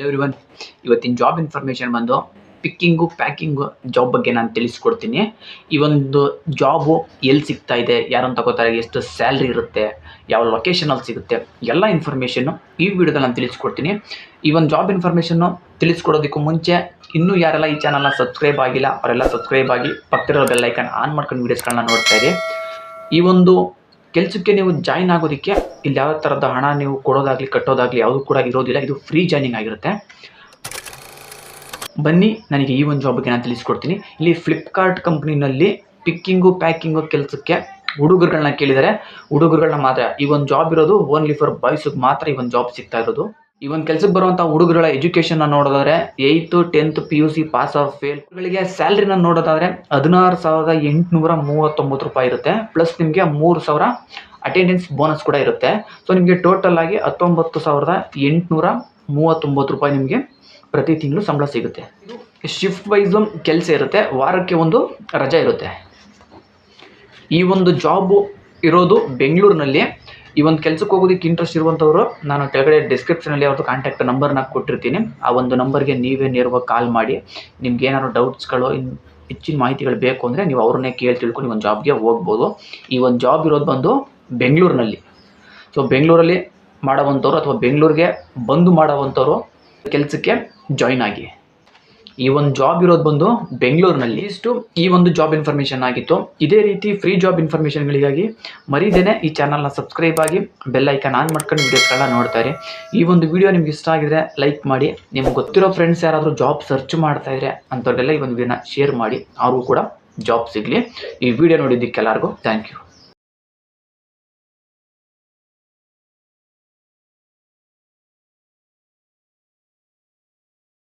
Everyone ಇವತ್ತಿನ job information ಬಂದು picking packing job ಬಗ್ಗೆ ನಾನು ತಿಳಿಸ್ಕೊಡ್ತೀನಿ. ಈ ಒಂದು ಜಾಬು ಎಲ್ಲಿ ಸಿಗ್ತಾ ಇದೆ ಯಾರನ್ನು ತಗೋತಾರೆ ಎಷ್ಟು ಸ್ಯಾಲ್ರಿ ಇರುತ್ತೆ, ಯಾವ ಲೊಕೇಶನಲ್ಲಿ ಸಿಗುತ್ತೆ, ಎಲ್ಲ ಇನ್ಫಾರ್ಮೇಷನ್ನು ಈ ವಿಡಿಯೋದಲ್ಲಿ ನಾನು ತಿಳಿಸ್ಕೊಡ್ತೀನಿ. ಈ ಒಂದು ಜಾಬ್ ಇನ್ಫಾರ್ಮೇಷನ್ನು ತಿಳಿಸ್ಕೊಡೋದಕ್ಕೂ ಮುಂಚೆ ಇನ್ನೂ ಯಾರೆಲ್ಲ ಈ ಚಾನಲ್ನ ಸಬ್ಸ್ಕ್ರೈಬ್ ಆಗಿಲ್ಲ, ಅವರೆಲ್ಲ ಸಬ್ಸ್ಕ್ರೈಬ್ ಆಗಿ ಪಕ್ಕದಲ್ಲಿರೋ ಬೆಲ್ಲೈಕನ್ ಆನ್ ಮಾಡ್ಕೊಂಡು ವೀಡಿಯೋಸ್ಗಳನ್ನ ನೋಡ್ತಾ ಇರಿ. ಈ ಒಂದು ಕೆಲಸಕ್ಕೆ ನೀವು ಜಾಯಿನ್ ಆಗೋದಕ್ಕೆ ಇಲ್ಲಿ ಯಾವ ಥರದ ಹಣ ನೀವು ಕೊಡೋದಾಗಲಿ, ಕಟ್ಟೋದಾಗಲಿ ಯಾವುದು ಕೂಡ ಇರೋದಿಲ್ಲ. ಇದು ಫ್ರೀ ಜಾಯ್ನಿಂಗ್ ಆಗಿರುತ್ತೆ. ಬನ್ನಿ, ನನಗೆ ಈ ಒಂದು ಜಾಬ್ ಬಗ್ಗೆ ನಾನು ತಿಳಿಸ್ಕೊಡ್ತೀನಿ. ಇಲ್ಲಿ ಫ್ಲಿಪ್ಕಾರ್ಟ್ ಕಂಪ್ನಿನಲ್ಲಿ ಪಿಕ್ಕಿಂಗು ಪ್ಯಾಕಿಂಗು ಕೆಲಸಕ್ಕೆ ಹುಡುಗರುಗಳನ್ನ ಕೇಳಿದರೆ ಹುಡುಗರುಗಳನ್ನ ಮಾತ್ರ. ಈ ಒಂದು ಜಾಬ್ ಇರೋದು ಓನ್ಲಿ ಫಾರ್ ಬಾಯ್ಸಿಗೆ ಮಾತ್ರ ಈ ಒಂದು ಜಾಬ್ ಸಿಗ್ತಾ ಇರೋದು. ಈ ಒಂದು ಕೆಲಸಕ್ಕೆ ಬರುವಂಥ ಹುಡುಗರುಗಳ ಎಜುಕೇಷನ್ನ ನೋಡೋದಾದ್ರೆ eighth tenth P U C pass of fail ಗಳಿಗೆ ಸ್ಯಾಲ್ರಿನ ನೋಡೋದಾದ್ರೆ ಹದಿನಾರು ಸಾವಿರದ ಎಂಟುನೂರ ಮೂವತ್ತೊಂಬತ್ತು ರೂಪಾಯಿ ಇರುತ್ತೆ. ಪ್ಲಸ್ ನಿಮಗೆ ಮೂರು ಸಾವಿರ ಅಟೆಂಡೆನ್ಸ್ ಬೋನಸ್ ಕೂಡ ಇರುತ್ತೆ. ಸೊ ನಿಮಗೆ ಟೋಟಲ್ ಆಗಿ ಹತ್ತೊಂಬತ್ತು ಸಾವಿರದ ಎಂಟುನೂರ ಮೂವತ್ತೊಂಬತ್ತು ರೂಪಾಯಿ ನಿಮಗೆ ಪ್ರತಿ ತಿಂಗಳು ಸಂಬಳ ಸಿಗುತ್ತೆ. ಶಿಫ್ಟ್ ವೈಸು ಕೆಲಸ ಇರುತ್ತೆ. ವಾರಕ್ಕೆ ಒಂದು ರಜೆ ಇರುತ್ತೆ. ಈ ಒಂದು ಜಾಬು ಇರೋದು ಬೆಂಗಳೂರಿನಲ್ಲಿ. ಈ ಒಂದು ಕೆಲಸಕ್ಕೆ ಹೋಗೋದಕ್ಕೆ ಇಂಟ್ರೆಸ್ಟ್ ಇರುವಂಥವ್ರು ನಾನು ಕೆಳಗಡೆ ಡಿಸ್ಕ್ರಿಪ್ಷನಲ್ಲಿ ಅವ್ರದ್ದು ಕಾಂಟ್ಯಾಕ್ಟ್ ನಂಬರ್ನ ಕೊಟ್ಟಿರ್ತೀನಿ. ಆ ಒಂದು ನಂಬರ್ಗೆ ನೀವೇ ನೇರವಾಗಿ ಕಾಲ್ ಮಾಡಿ, ನಿಮ್ಗೆ ಏನಾದ್ರು ಡೌಟ್ಸ್ಗಳು ಇನ್ನು ಹೆಚ್ಚಿನ ಮಾಹಿತಿಗಳು ಬೇಕು ಅಂದರೆ ನೀವು ಅವ್ರನ್ನೇ ಕೇಳಿ ತಿಳ್ಕೊಂಡು ಒಂದು ಜಾಬ್ಗೆ ಹೋಗ್ಬೋದು. ಈ ಒಂದು ಜಾಬ್ ಇರೋದು ಬಂದು ಬೆಂಗಳೂರಿನಲ್ಲಿ. ಸೊ ಬೆಂಗಳೂರಲ್ಲಿ ಮಾಡೋವಂಥವ್ರು ಅಥವಾ ಬೆಂಗಳೂರಿಗೆ ಬಂದು ಮಾಡೋವಂಥವ್ರು ಕೆಲಸಕ್ಕೆ ಜಾಯ್ನ್ ಆಗಿ. ಈ ಒಂದು ಜಾಬ್ ಇರೋದು ಬಂದು ಬೆಂಗಳೂರಿನಲ್ಲಿ. ಇಷ್ಟು ಈ ಒಂದು ಜಾಬ್ ಇನ್ಫಾರ್ಮೇಷನ್ ಆಗಿತ್ತು. ಇದೇ ರೀತಿ ಫ್ರೀ ಜಾಬ್ ಇನ್ಫಾರ್ಮೇಷನ್ಗಳಿಗಾಗಿ ಮರಿದೇನೆ ಈ ಚಾನಲ್ನ ಸಬ್ಸ್ಕ್ರೈಬ್ ಆಗಿ ಬೆಲ್ ಐಕನ್ ಆನ್ ಮಾಡ್ಕೊಂಡು ವೀಡಿಯೋಸ್ಗಳನ್ನ ನೋಡ್ತಾರೆ ಈ ಒಂದು ವಿಡಿಯೋ ನಿಮ್ಗೆ ಇಷ್ಟ ಆಗಿದ್ರೆ ಲೈಕ್ ಮಾಡಿ. ನಿಮ್ಗೆ ಗೊತ್ತಿರೋ ಫ್ರೆಂಡ್ಸ್ ಯಾರಾದರೂ ಜಾಬ್ ಸರ್ಚ್ ಮಾಡ್ತಾ ಇದ್ರೆ ಅಂಥವ್ರಿಗೆಲ್ಲ ಈ ಒಂದು ವಿಡಿಯೋನ ಶೇರ್ ಮಾಡಿ. ಅವ್ರಿಗೂ ಕೂಡ ಜಾಬ್ ಸಿಗಲಿ. ಈ ವಿಡಿಯೋ ನೋಡಿದ್ದಕ್ಕೆ ಎಲ್ಲರಿಗೂ ಥ್ಯಾಂಕ್ ಯು